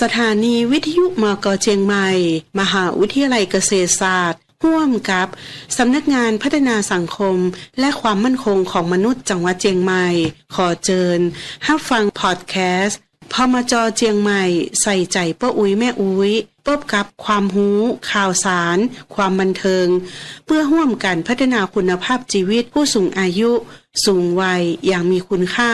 สถานีวิทยุมกเจียงใหม่ มหาวิทยาลัยเกษตรศาสตร์ร่วมกับสำนักงานพัฒนาสังคม และความมั่นคงของมนุษย์จังหวัดเจียงใหม่ ขอเจิญฮับฟังพอดแคสต์พมจเจียงใหม่ ใส่ใจป้าอุ้ยแม่อุ้ยพบกับความหูข่าวสาร ความบันเทิง เพื่อร่วมกันพัฒนาคุณภาพชีวิตผู้สูงอายุ สูงวัยอย่างมีคุณค่า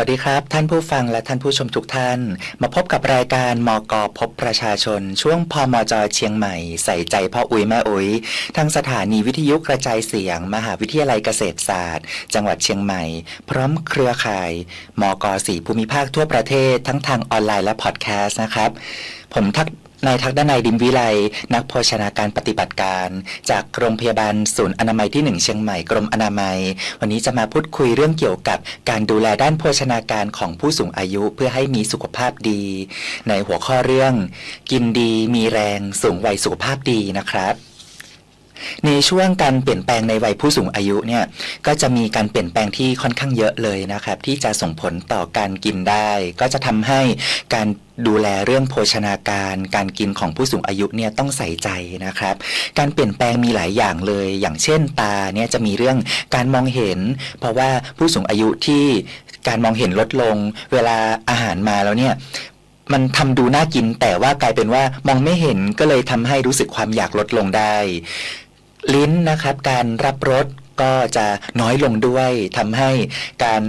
สวัสดีครับ ท่านผู้ฟังและท่านผู้ชมทุกท่าน มาพบกับรายการมกพบประชาชน ช่วงพมจเชียงใหม่ ใส่ใจพ่ออุ๋ยแม่อุ๋ยทางสถานีวิทยุกระจายเสียง มหาวิทยาลัยเกษตรศาสตร์ จังหวัดเชียงใหม่ พร้อมเครือข่ายมกสีภูมิภาคทั่วประเทศ ทั้งทางออนไลน์และพอดแคสต์นะครับ ผมทัก นายทักด้านายดิมวิไลนักโภชนาการปฏิบัติการ จากโรงพยาบาลศูนย์อนามัยที่หนึ่งเชียงใหม่กรมอนามัย วันนี้จะมาพูดคุยเรื่องเกี่ยวกับการดูแลด้านโภชนาการของผู้สูงอายุเพื่อให้มีสุขภาพดี ในหัวข้อเรื่อง กินดีมีแรงสูงวัยสุขภาพดีนะครับในช่วงการเปลี่ยนแปลงในวัยผู้สูงอายุเนี่ยก็จะมีการเปลี่ยนแปลงที่ค่อนข้างเยอะเลยนะครับ ที่จะส่งผลต่อการกินได้ ก็จะทำให้การ ดูแลเรื่องโภชนาการการกินของผู้สูงอายุเนี่ยต้องใส่ใจนะครับ การเปลี่ยนแปลงมีหลายอย่างเลย อย่างเช่นตาเนี่ยจะมีเรื่องการมองเห็น เพราะว่าผู้สูงอายุที่การมองเห็นลดลง เวลาอาหารมาแล้วเนี่ยมันทำดูน่ากินแต่ว่ากลายเป็นว่ามองไม่เห็นก็เลยทำให้รู้สึกความอยากลดลงได้ ลิ้นนะครับการรับรส ก็จะน้อยลงด้วยทำให้การ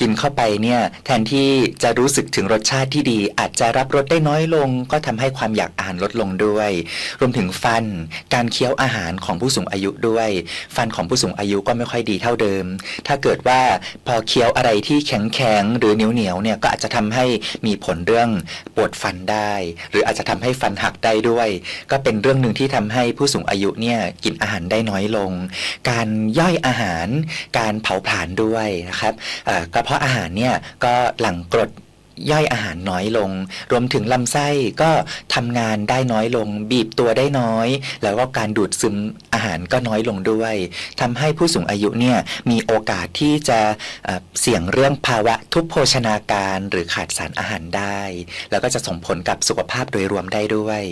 กินเข้าไปเนี่ยแทนที่จะรู้สึกถึงรสชาติที่ดี อาจจะรับรสได้น้อยลง ก็ทำให้ความอยากอ่านลดลงด้วย รวมถึงฟัน การเคี้ยวอาหารของผู้สูงอายุด้วย ฟันของผู้สูงอายุก็ไม่ค่อยดีเท่าเดิม ถ้าเกิดว่าพอเคี้ยวอะไรที่แข็งแข็งๆหรือเหนียวเหนียวๆเนี่ยก็อาจจะทำให้มีผลเรื่องปวดฟันได้ หรืออาจจะทำให้ฟันหักได้ด้วย ก็เป็นเรื่องหนึ่งที่ทำให้ผู้สูงอายุเนี่ยกินอาหารได้น้อยลง การย่อยอาหารการเผาผลาญด้วยนะครับกระเพาะอาหารเนี่ยก็หลั่งกรดย่อยอาหารน้อยลง รวมถึงลำไส้ก็ทำงานได้น้อยลง บีบตัวได้น้อย แล้วก็การดูดซึมอาหารก็น้อยลงด้วยทำให้ผู้สูงอายุเนี่ยมีโอกาสที่จะเสี่ยงเรื่องภาวะทุพโภชนาการหรือขาดสารอาหารได้ แล้วก็จะส่งผลกับสุขภาพโดยรวมได้ด้วย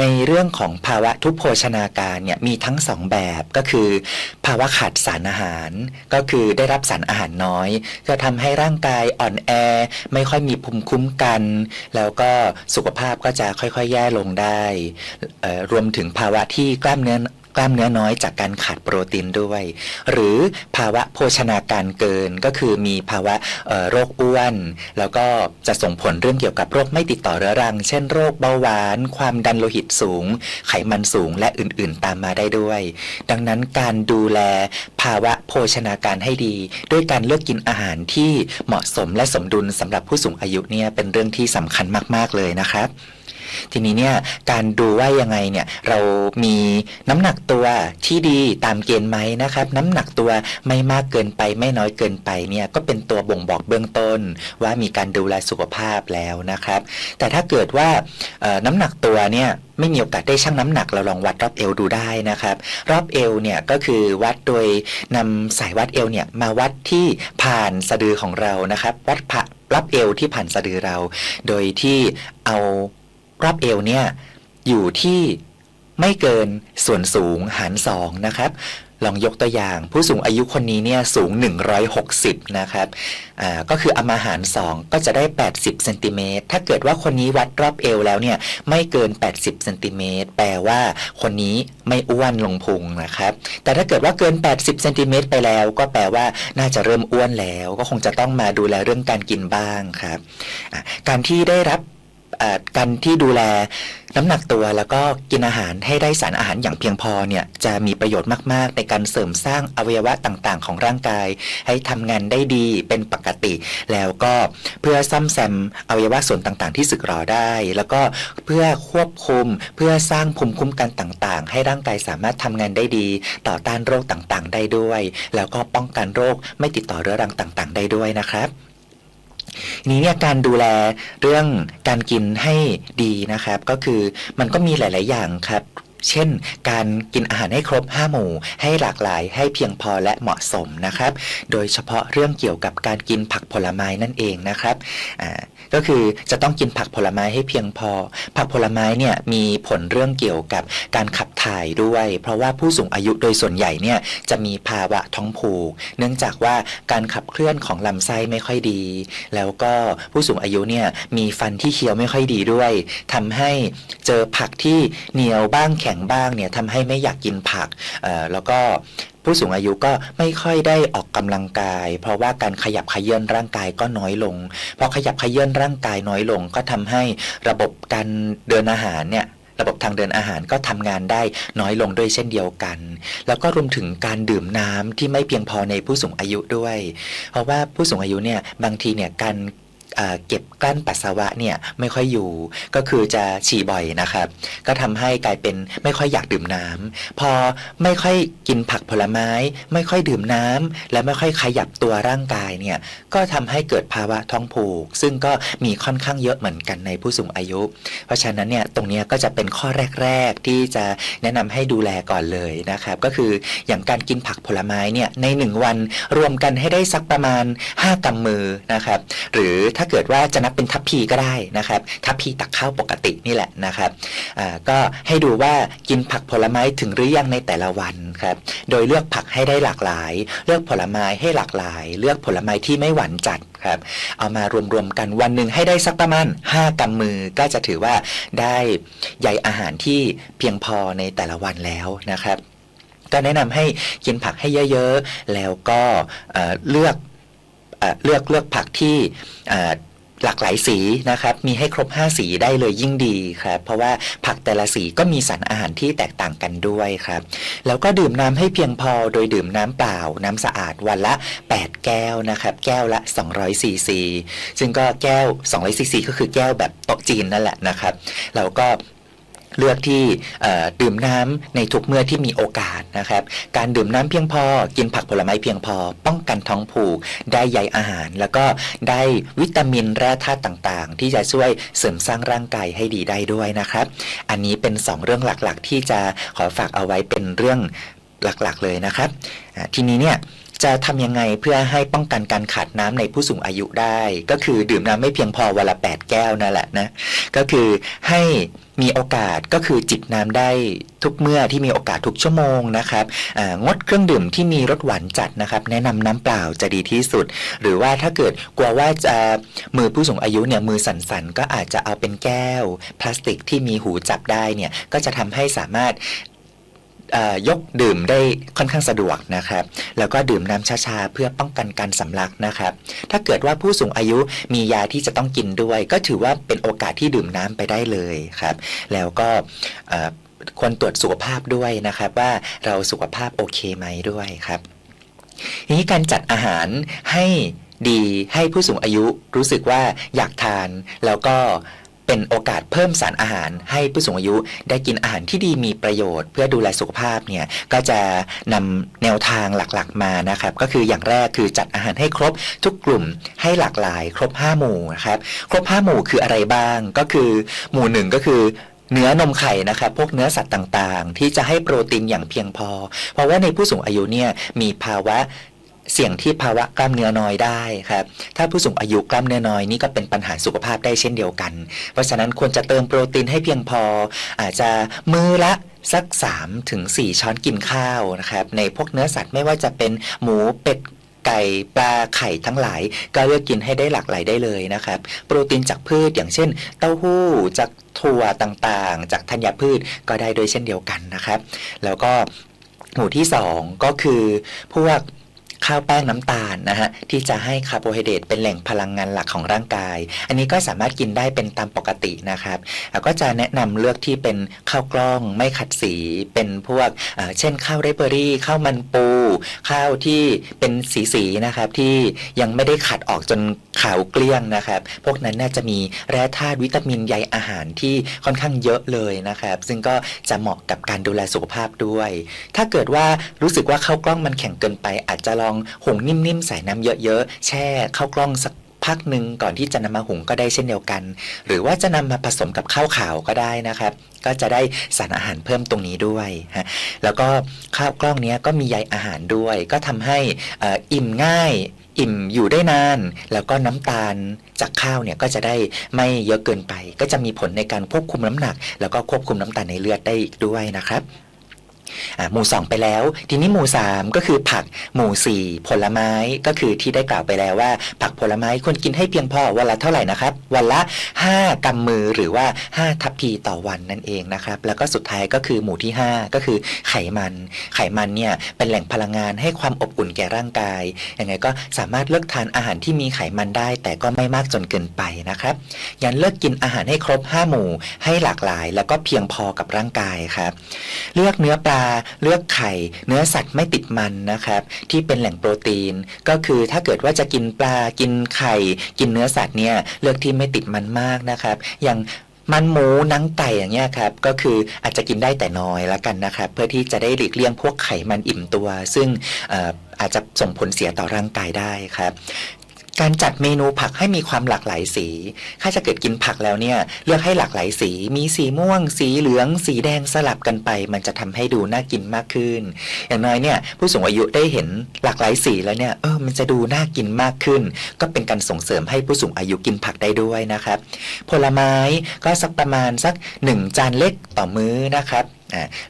ในเรื่องของภาวะทุพโภชนาการเนี่ยมีทั้งสองแบบก็คือ ภาวะขาดสารอาหาร ก็คือได้รับสารอาหารน้อยจะทำให้ร่างกายอ่อนแอ ไม่ค่อยมีภูมิคุ้มกัน แล้วก็สุขภาพก็จะค่อยๆ แย่ลงได้รวมถึงภาวะที่กล้ามเนื้อ กล้ามเนื้อน้อยจากการขาดโปรตีนด้วย หรือภาวะโภชนาการเกินก็คือมีภาวะโรคอ้วน แล้วก็จะส่งผลเรื่องเกี่ยวกับโรคไม่ติดต่อเรื้อรัง เช่นโรคเบาหวาน ความดันโลหิตสูง ไขมันสูงและอื่นๆ ตามมาได้ด้วย ดังนั้นการดูแลภาวะโภชนาการให้ดี ด้วยการเลือกกินอาหารที่เหมาะสมและสมดุลสำหรับผู้สูงอายุเนี่ยเป็นเรื่องที่สำคัญมาก ๆ เลยนะครับ ทีนี้เนี่ยการดูว่ายังไงเนี่ยเรามีน้ำหนักตัวที่ดีตามเกณฑ์ไหมนะครับ น้ำหนักตัวไม่มากเกินไปไม่น้อยเกินไปเนี่ยก็เป็นตัวบ่งบอกเบื้องต้น ว่ามีการดูแลสุขภาพแล้วนะครับ แต่ถ้าเกิดว่าน้ำหนักตัวเนี่ยไม่มีโอกาสได้ชั่งน้ำหนักเราลองวัดรอบเอวดูได้นะครับ รอบเอวเนี่ยก็คือวัดโดยนำสายวัดเอวเนี่ยมาวัดที่ผ่านสะดือของเรานะครับ วัดผ่ารับเอวที่ผ่านสะดือเรา โดยที่เอา รอบเอวเนี่ยอยู่ที่ไม่เกินส่วนสูงหารสองนะครับ ลองยกตัวอย่างผู้สูงอายุคนนี้เนี่ยสูง 160 นะครับอ่าก็คือเอามาหาร 2 ก็จะได้ 80เซนติเมตรถ้าเกิดว่าคนนี้วัดรอบเอวแล้วเนี่ยไม่เกิน 80เซนติเมตรแปลว่าคนนี้ไม่อ้วนลงพุงนะครับ แต่ถ้าเกิดว่าเกิน 80เซนติเมตรไปแล้ว ก็แปลว่าน่าจะเริ่มอ้วนแล้ว ก็คงจะต้องมาดูแลเรื่องการกินบ้างครับ การที่ได้รับ การที่ดูแลน้ำหนักตัวแล้วก็กินอาหารให้ได้สารอาหารอย่างเพียงพอเนี่ยจะมีประโยชน์มาก ๆ ในการเสริมสร้างอวัยวะต่างๆ ของร่างกาย ให้ทำงานได้ดีเป็นปกติ แล้วก็เพื่อซ่อมแซมอวัยวะส่วนต่างๆ ที่สึกหรอได้ แล้วก็เพื่อควบคุมเพื่อสร้างภูมิคุ้มกันต่างๆ ให้ร่างกายสามารถทำงานได้ดี ต่อต้านโรคต่างๆ ได้ด้วย แล้วก็ป้องกันโรคไม่ติดต่อเรื้อรังต่าง ๆ ได้ด้วยนะครับ ทีนี้เนี่ยการดูแลเรื่องการกินให้ดีนะครับ ก็คือมันก็มีหลาย ๆ อย่างครับ เช่น การกินอาหารให้ครบ 5 หมู่ ให้หลากหลายให้เพียงพอและเหมาะสมนะครับ โดยเฉพาะเรื่องเกี่ยวกับการกินผักผลไม้นั่นเองนะครับก็คือจะต้องกินผักผลไม้ให้เพียงพอ ผักผลไม้เนี่ยมีผลเรื่องเกี่ยวกับการขับถ่ายด้วย เพราะว่าผู้สูงอายุโดยส่วนใหญ่เนี่ยจะมีภาวะท้องผูก เนื่องจากว่าการขับเคลื่อนของลำไส้ไม่ค่อยดี แล้วก็ผู้สูงอายุเนี่ยมีฟันที่เคี้ยวไม่ค่อยดีด้วยทำให้เจอผักที่เหนียวบ้างแข็งบ้างเนี่ยทำให้ไม่อยากกินผักเอ่อแล้วก็ผู้สูงอายุก็ไม่ค่อยได้ออกกำลังกาย เพราะว่าการขยับขยื้อนร่างกายก็น้อยลงพอขยับขยื้อนร่างกายน้อยลง ก็ทำให้ระบบการเดินอาหารเนี่ยระบบทางเดินอาหารก็ทำงานได้น้อยลงด้วยเช่นเดียวกัน แล้วก็รวมถึงการดื่มน้ำที่ไม่เพียงพอในผู้สูงอายุด้วย เพราะว่าผู้สูงอายุเนี่ยบางทีเนี่ยการ เก็บกลั้นปัสสาวะเนี่ยไม่ค่อยอยู่ ก็คือจะฉี่บ่อยนะครับ ก็ทำให้กลายเป็นไม่ค่อยอยากดื่มน้ำพอไม่ค่อยกินผักผลไม้ ไม่ค่อยดื่มน้ำและไม่ค่อยขยับตัวร่างกายเนี่ยก็ทำให้เกิดภาวะท้องผูก ซึ่งก็มีค่อนข้างเยอะเหมือนกันในผู้สูงอายุ เพราะฉะนั้นเนี่ยตรงนี้ก็จะเป็นข้อแรก ๆ ที่จะแนะนำให้ดูแลก่อนเลยนะครับ ก็คืออย่างการกินผักผลไม้เนี่ยในหนึ่งวันรวมกันให้ได้สักประมาณ 5กำมือนะครับ หรือถ้าาเกิดว่าจะนับเป็นทัพพีก็ได้นะครับ ทัพพีตักข้าวปกตินี่แหละนะครับก็ให้ดูว่ากินผักผลไม้ถึงหรือยังในแต่ละวันครับ โดยเลือกผักให้ได้หลากหลาย เลือกผลไม้ให้หลากหลาย เลือกผลไม้ที่ไม่หวานจัดครับ เอามารวมๆกันวันหนึ่งให้ได้สักประมาณ5กำมือก็จะถือว่าได้ใยอาหารที่เพียงพอในแต่ละวันแล้วนะครับ ก็แนะนำให้กินผักให้เยอะๆ แล้วก็เเลือก เลือกเลือกผักที่หลากหลายสีนะครับ มีให้ครบ 5 สีได้เลยยิ่งดีครับ เพราะว่าผักแต่ละสีก็มีสารอาหารที่แตกต่างกันด้วยครับ แล้วก็ดื่มน้ำให้เพียงพอโดยดื่มน้ำเปล่า น้ำสะอาดวันละ 8 แก้วนะครับ แก้วละ200ซีซีซึ่งก็แก้ว200ซีซีก็คือแก้วแบบโต๊ะจีนนั่นแหละนะครับ แล้วก็ เลือกที่ดื่มน้ำในทุกเมื่อที่มีโอกาสนะครับ การดื่มน้ำเพียงพอ กินผักผลไม้เพียงพอ ป้องกันท้องผูก ได้ใยอาหาร แล้วก็ได้วิตามินแร่ธาตุต่างๆ ที่จะช่วยเสริมสร้างร่างกายให้ดีได้ด้วยนะครับ อันนี้เป็น 2 เรื่องหลักๆ ที่จะขอฝากเอาไว้เป็นเรื่องหลักๆ เลยนะครับ ทีนี้เนี่ย จะทำยังไงเพื่อให้ป้องกันการขาดน้ำในผู้สูงอายุได้ ก็คือดื่มน้ำไม่เพียงพอวันละ 8 แก้วนั่นแหละนะ ก็คือให้มีโอกาสก็คือจิบน้ำได้ทุกเมื่อที่มีโอกาสทุกชั่วโมงนะครับงดเครื่องดื่มที่มีรสหวานจัดนะครับ แนะนำน้ำเปล่าจะดีที่สุด หรือว่าถ้าเกิดกลัวว่าจะมือผู้สูงอายุเนี่ยมือสั่นๆ ก็อาจจะเอาเป็นแก้ว พลาสติกที่มีหูจับได้เนี่ยก็จะทำให้สามารถ ยกดื่มได้ค่อนข้างสะดวกนะครับ แล้วก็ดื่มน้ำช้าๆเพื่อป้องกันการสำลักนะครับ ถ้าเกิดว่าผู้สูงอายุมียาที่จะต้องกินด้วย ก็ถือว่าเป็นโอกาสที่ดื่มน้ำไปได้เลยครับ แล้วก็ควรตรวจสุขภาพด้วยนะครับ ว่าเราสุขภาพโอเคไหมด้วยครับทีนี้การจัดอาหารให้ดีให้ผู้สูงอายุรู้สึกว่าอยากทานแล้วก็ เป็นโอกาสเพิ่มสารอาหารให้ผู้สูงอายุได้กินอาหารที่ดีมีประโยชน์ เพื่อดูแลสุขภาพเนี่ยก็จะนำแนวทางหลักๆมานะครับก็คืออย่างแรกคือจัดอาหารให้ครบทุกกลุ่มให้หลากหลาย ครบ 5 หมู่นะครับครบ 5 หมู่คืออะไรบ้างก็คือ หมู่หนึ่งก็คือเนื้อนมไข่นะครับพวกเนื้อสัตว์ต่างๆ ที่จะให้โปรตีนอย่างเพียงพอ เพราะว่าในผู้สูงอายุเนี่ยมีภาวะ เสี่ยงที่ภาวะกล้ามเนื้อน้อยได้ครับ ถ้าผู้สูงอายุกล้ามเนื้อน้อยนี่ก็เป็นปัญหาสุขภาพได้เช่นเดียวกัน เพราะฉะนั้นควรจะเติมโปรตีนให้เพียงพอ อาจจะมือละสัก3ถึง4ช้อนกินข้าวนะครับ ในพวกเนื้อสัตว์ไม่ว่าจะเป็นหมูเป็ดไก่ปลาไข่ทั้งหลาย ก็เลือกกินให้ได้หลากหลายได้เลยนะครับ โปรตีนจากพืชอย่างเช่น เต้าหู้จากถั่วต่างๆ จากธัญพืชก็ได้โดยเช่นเดียวกันนะครับ แล้วก็หมู่ที่ 2 ก็คือพวก ข้าวแป้งน้ำตาลนะฮะที่จะให้คาร์โบไฮเดรตเป็นแหล่งพลังงานหลักของร่างกาย อันนี้ก็สามารถกินได้เป็นตามปกตินะครับแล้วก็จะแนะนำเลือกที่เป็นข้าวกล้องไม่ขัดสีเป็นพวกเช่นข้าวไรเบอรี่ข้าวมันปู ข้าวที่เป็นสีๆนะครับที่ยังไม่ได้ขัดออกจนขาวเกลี้ยงนะครับ พวกนั้นน่าจะมีแร่ธาตุวิตามินใยอาหารที่ค่อนข้างเยอะเลยนะครับ ซึ่งก็จะเหมาะกับการดูแลสุขภาพด้วย ถ้าเกิดว่ารู้สึกว่าข้าวกล้องมันแข็งเกินไปอาจจะลองหุงนิ่มๆใส่น้ำเยอะๆ แช่ข้าวกล้องสักพักหนึ่งก่อนที่จะนำมาหุงก็ได้เช่นเดียวกัน หรือว่าจะนำมาผสมกับข้าวขาวก็ได้นะครับ ก็จะได้สารอาหารเพิ่มตรงนี้ด้วยฮะแล้วก็ข้าวกล้องเนี้ยก็มีใยอาหารด้วย ก็ทำให้อิ่มง่าย อิ่มอยู่ได้นาน แล้วก็น้ำตาลจากข้าวเนี่ยก็จะได้ไม่เยอะเกินไป ก็จะมีผลในการควบคุมน้ำหนัก แล้วก็ควบคุมน้ำตาลในเลือดได้อีกด้วยนะครับ หมู่สองไปแล้ว ทีนี้หมู่สามก็คือผักหมู่สี่ผลไม้ก็คือที่ได้กล่าวไปแล้วว่า ผักผลไม้ควรกินให้เพียงพอวันละเท่าไหร่นะครับ วันละ 5กำมือหรือว่า 5 ทัพพีต่อวันนั่นเองนะครับ แล้วก็สุดท้ายก็คือหมู่ที่ 5 ก็คือไขมัน ไขมันเนี่ยเป็นแหล่งพลังงานให้ความอบอุ่นแก่ร่างกายยังไงก็สามารถเลือกทานอาหารที่มีไขมันได้ แต่ก็ไม่มากจนเกินไปนะครับยันเลือกกินอาหารให้ครบ 5 หมู่ให้หลากหลาย แล้วก็เพียงพอกับร่างกายครับเลือกเนื้อปลาเลือกไข่ เนื้อสัตว์ไม่ติดมันนะครับที่เป็นแหล่งโปรตีน ก็คือถ้าเกิดว่าจะกินปลากินไข่ กินเนื้อสัตว์เนี่ยเลือกที่ไม่ติดมันมากนะครับ อย่างมันหมูนังไก่อย่างเงี้ยครับก็คืออาจจะกินได้แต่น้อยละกันนะครับ เพื่อที่จะได้หลีกเลี่ยงพวกไขมันอิ่มตัว ซึ่งอาจจะส่งผลเสียต่อร่างกายได้ครับ การจัดเมนูผักให้มีความหลากหลายสี ถ้าจะเกิดกินผักแล้วเนี่ย เลือกให้หลากหลายสี มีสีม่วง สีเหลือง สีแดงสลับกันไป มันจะทำให้ดูน่ากินมากขึ้น อย่างน้อยเนี่ยผู้สูงอายุได้เห็นหลากหลายสีแล้วเนี่ยเออมันจะดูน่ากินมากขึ้น ก็เป็นการส่งเสริมให้ผู้สูงอายุกินผักได้ด้วยนะครับ ผลไม้ก็สักประมาณสักหนึ่งจานเล็กต่อมื้อนะครับ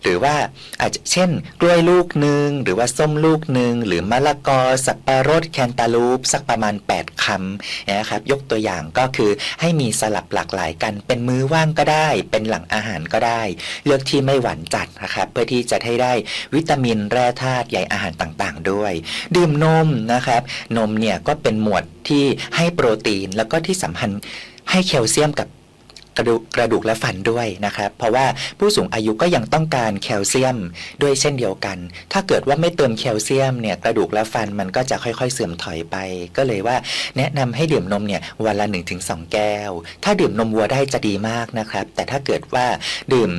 หรือว่าอาจจะเช่น กล้วยลูกหนึ่งหรือว่าส้มลูกหนึ่งหรือมะละกอ สับปะรดแคนตาลูป สักประมาณ 8คำนะครับยกตัวอย่างก็คือให้มีสลับหลากหลายกัน เป็นมื้อว่างก็ได้ เป็นหลังอาหารก็ได้ เลือกที่ไม่หวานจัดนะครับเพื่อที่จะให้ได้วิตามินแร่ธาตุใยอาหารต่างๆ ด้วย ดื่มนมนะครับนมเนี่ยก็เป็นหมวดที่ให้โปรตีนแล้วก็ที่สำคัญให้แคลเซียมกับ กระดูกกระดูกและฟันด้วยนะครับ เพราะว่าผู้สูงอายุก็ยังต้องการแคลเซียมด้วยเช่นเดียวกัน ถ้าเกิดว่าไม่เติมแคลเซียมเนี่ยกระดูกและฟันมันก็จะค่อยๆ เสื่อมถอยไป ก็เลยว่าแนะนำให้ดื่มนมเนี่ยวันละ 1-2 แก้ว ถ้าดื่มนมวัวได้จะดีมากนะครับ แต่ถ้าเกิดว่าดื่ม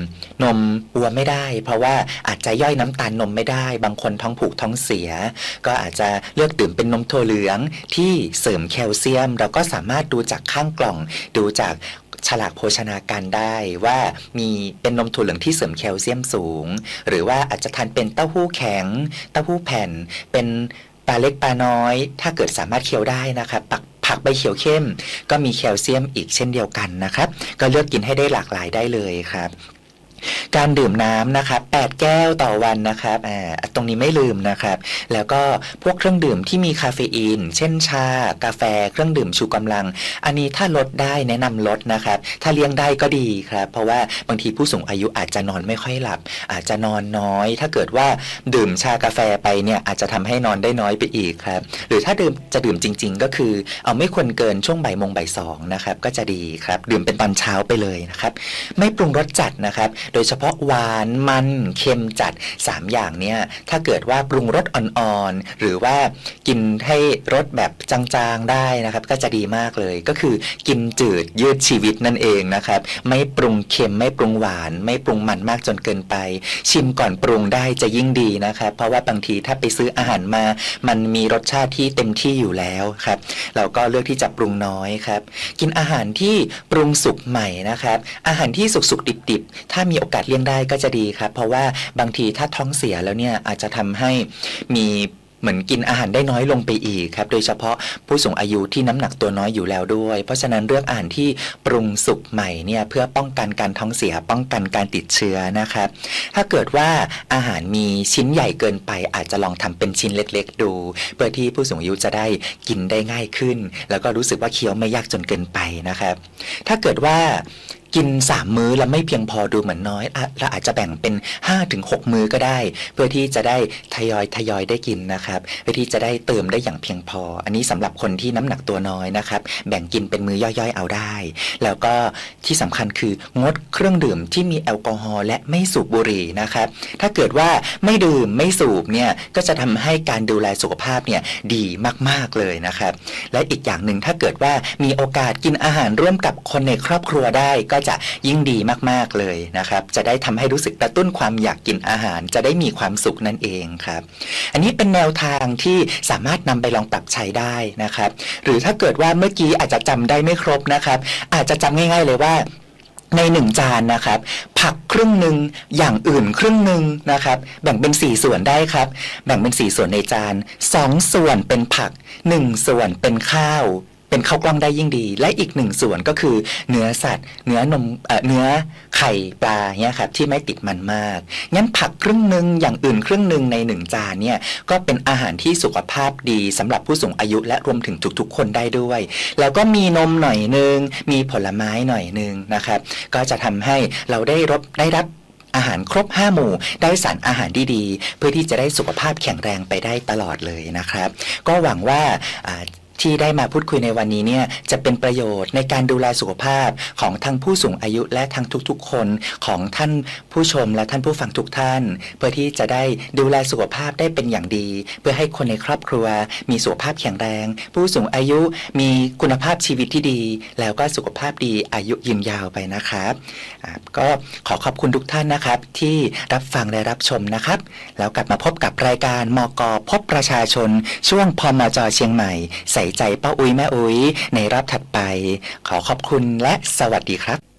นมวัวไม่ได้ เพราะว่าอาจจะย่อยน้ำตาลนมไม่ได้ บางคนท้องผูกท้องเสีย ก็อาจจะเลือกดื่มเป็นนมถั่วเหลืองที่เสริมแคลเซียม เราก็สามารถดูจากข้างกล่อง ดูจาก ฉลากโภชนาการได้ว่ามีเป็นนมถั่วเหลืองที่เสริมแคลเซียมสูง หรือว่าอาจจะทานเป็นเต้าหู้แข็ง เต้าหู้แผ่น เป็นปลาเล็กปลาน้อย ถ้าเกิดสามารถเคี้ยวได้นะครับปักผักใบเขียวเข้ม ก็มีแคลเซียมอีกเช่นเดียวกันนะครับ ก็เลือกกินให้ได้หลากหลายได้เลยครับ การดื่มน้ำนะครับ8แก้วต่อวันนะครับอ่าตรงนี้ไม่ลืมนะครับ แล้วก็พวกเครื่องดื่มที่มีคาเฟอีน เช่นชา กาแฟ เครื่องดื่มชูกำลัง อันนี้ถ้าลดได้แนะนำลดนะครับ ถ้าเลี่ยงได้ก็ดีครับ เพราะว่าบางทีผู้สูงอายุอาจจะนอนไม่ค่อยหลับ อาจจะนอนน้อย ถ้าเกิดว่าดื่มชากาแฟไปเนี่ยอาจจะทำให้นอนได้น้อยไปอีกครับ หรือถ้าดื่มจะดื่มจริง ๆ ก็คือ เอาไม่ควรเกินช่วงบ่ายโมงบ่ายสองนะครับก็จะดีครับ ดื่มเป็นตอนเช้าไปเลยนะครับ ไม่ปรุงรสจัดนะครับโดยเฉพาะหวานมันเค็มจัด 3 อย่างเนี่ยถ้าเกิดว่าปรุงรสอ่อนๆ หรือว่ากินให้รสแบบจางๆได้นะครับ ก็จะดีมากเลยก็คือกินจืดยืดชีวิตนั่นเองนะครับ ไม่ปรุงเค็มไม่ปรุงหวาน ไม่ปรุงมันมากจนเกินไป ชิมก่อนปรุงได้จะยิ่งดีนะครับ เพราะว่าบางทีถ้าไปซื้ออาหารมา มันมีรสชาติที่เต็มที่อยู่แล้วครับ เราก็เลือกที่จะปรุงน้อยครับ กินอาหารที่ปรุงสุกใหม่นะครับ อาหารที่สุกๆดิบๆ ถ้ามีโอกาสเลี่ยงได้ก็จะดีครับ เพราะว่าบางทีถ้าท้องเสียแล้วเนี่ยอาจจะทำให้มีเหมือนกินอาหารได้น้อยลงไปอีกครับ โดยเฉพาะผู้สูงอายุที่น้ำหนักตัวน้อยอยู่แล้วด้วย เพราะฉะนั้นเลือกอาหารที่ปรุงสุกใหม่เนี่ยเพื่อป้องกันการท้องเสียป้องกันการติดเชื้อนะครับ ถ้าเกิดว่าอาหารมีชิ้นใหญ่เกินไป อาจจะลองทำเป็นชิ้นเล็ก ๆ ดู เพื่อที่ผู้สูงอายุจะได้กินได้ง่ายขึ้น แล้วก็รู้สึกว่าเคี้ยวไม่ยากจนเกินไปนะครับ ถ้าเกิดว่า กิน 3 มื้อแล้วไม่เพียงพอดูเหมือนน้อยอะเราอาจจะแบ่งเป็น 5-6 มื้อก็ได้ เพื่อที่จะได้ทยอยทยอยได้กินนะครับเพื่อที่จะได้เติมได้อย่างเพียงพอ อันนี้สำหรับคนที่น้ำหนักตัวน้อยนะครับ แบ่งกินเป็นมื้อย่อยๆเอาได้ แล้วก็ที่สำคัญคืองดเครื่องดื่มที่มีแอลกอฮอล์และไม่สูบบุหรี่นะครับ ถ้าเกิดว่าไม่ดื่มไม่สูบเนี่ยก็จะทำให้การดูแลสุขภาพเนี่ยดีมากๆเลยนะครับ และอีกอย่างหนึ่งถ้าเกิดว่ามีโอกาสกินอาหารร่วมกับคนในครอบครัวได้ก็จะยิ่งดีมากๆเลยนะครับ จะได้ทำให้รู้สึกกระตุ้นความอยากกินอาหาร จะได้มีความสุขนั่นเองครับ อันนี้เป็นแนวทางที่สามารถนำไปลองปรับใช้ได้นะครับ หรือถ้าเกิดว่าเมื่อกี้อาจจะจำได้ไม่ครบนะครับ อาจจะจำง่าย ๆเลยว่าในหนึ่งจานนะครับ ผักครึ่งหนึ่งอย่างอื่นครึ่งหนึ่งนะครับ แบ่งเป็นสี่ส่วนได้ครับ แบ่งเป็นสี่ส่วนในจานสองส่วนเป็นผักหนึ่งส่วนเป็นข้าว เป็นข้าวกล้องได้ยิ่งดี และอีกหนึ่งส่วนก็คือเนื้อสัตว์ เนื้อนมเอ่อเนื้อไข่ปลาเนี่ยครับที่ไม่ติดมันมาก งั้นผักครึ่งหนึ่งอย่างอื่นครึ่งหนึ่งในหนึ่งจานเนี่ยก็เป็นอาหารที่สุขภาพดีสำหรับผู้สูงอายุและรวมถึงทุกๆ คนได้ด้วย แล้วก็มีนมหน่อยหนึง มีผลไม้หน่อยหนึงนะครับ ก็จะทำให้เราได้รับได้รับอาหารครบ 5 หมู่ ได้สารอาหารที่ดีเพื่อที่จะได้สุขภาพแข็งแรงไปได้ตลอดเลยนะครับ ก็หวังว่า ที่ได้มาพูดคุยในวันนี้เนี่ยจะเป็นประโยชน์ในการดูแลสุขภาพของทั้งผู้สูงอายุและทั้งทุกๆ คนของท่านผู้ชมและท่านผู้ฟังทุกท่าน เพื่อที่จะได้ดูแลสุขภาพได้เป็นอย่างดี เพื่อให้คนในครอบครัว มีสุขภาพแข็งแรง ผู้สูงอายุมีคุณภาพชีวิตที่ดี แล้วก็สุขภาพดีอายุยืนยาวไปนะครับก็ขอขอบคุณทุกท่านนะครับ ที่รับฟังและรับชมนะครับ แล้วกลับมาพบกับรายการมกพบประชาชน ช่วงพมจเชียงใหม่ใส่ใจป้าอุ้ยแม่อุ้ยในรอบถัดไป ขอขอบคุณและสวัสดีครับ